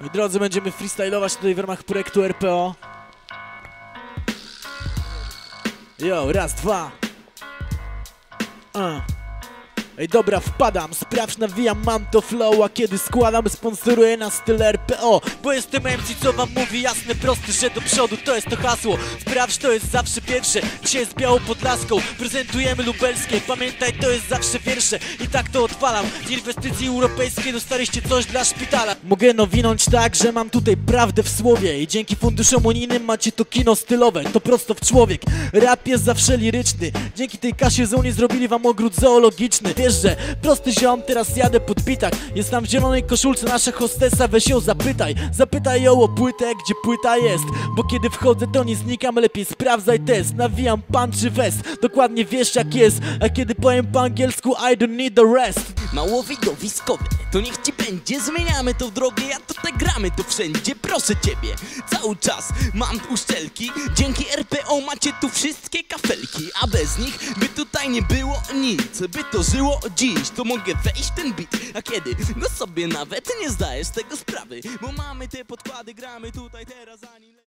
Moi drodzy, będziemy freestylować tutaj w ramach projektu RPO. Yo, raz, dwa. Uh. Ej dobra, wpadam, sprawdź nawijam, mam to flow A kiedy składam, sponsoruję na styl RPO Bo jestem MC, co wam mówi jasne, proste, że do przodu to jest to hasło. Sprawdź, to jest zawsze pierwsze, dzisiaj z Białą Podlaską Prezentujemy lubelskie, pamiętaj, to jest zawsze wiersze. I tak to odpalam, z inwestycji europejskiej dostaliście coś dla szpitala. Mogę nowinąć tak, że mam tutaj prawdę w słowie. I dzięki funduszom unijnym macie to kino stylowe, to prosto w człowiek. Rap jest zawsze liryczny, dzięki tej kasie z Unii zrobili wam ogród zoologiczny Prosty ziom, teraz jadę pod bitak Jest tam w zielonej koszulce nasza hostesa, weź ją zapytaj. Zapytaj ją o płytę, gdzie płyta jest. Bo kiedy wchodzę to nie znikam, lepiej sprawdzaj test. Nawijam pan czy west, dokładnie wiesz jak jest. A kiedy powiem po angielsku I don't need the rest. Mało widowiskowe, to niech ci będzie Zmieniamy tą drogę, ja tutaj gramy to wszędzie Proszę ciebie, cały czas mam uszczelki Dzięki RPO macie tu wszystkie kafelki A bez nich by tutaj nie było nic By to żyło dziś, to mogę wejść w ten beat A kiedy? Go sobie nawet nie zdajesz tego sprawy Bo mamy te podkłady, gramy tutaj teraz ani...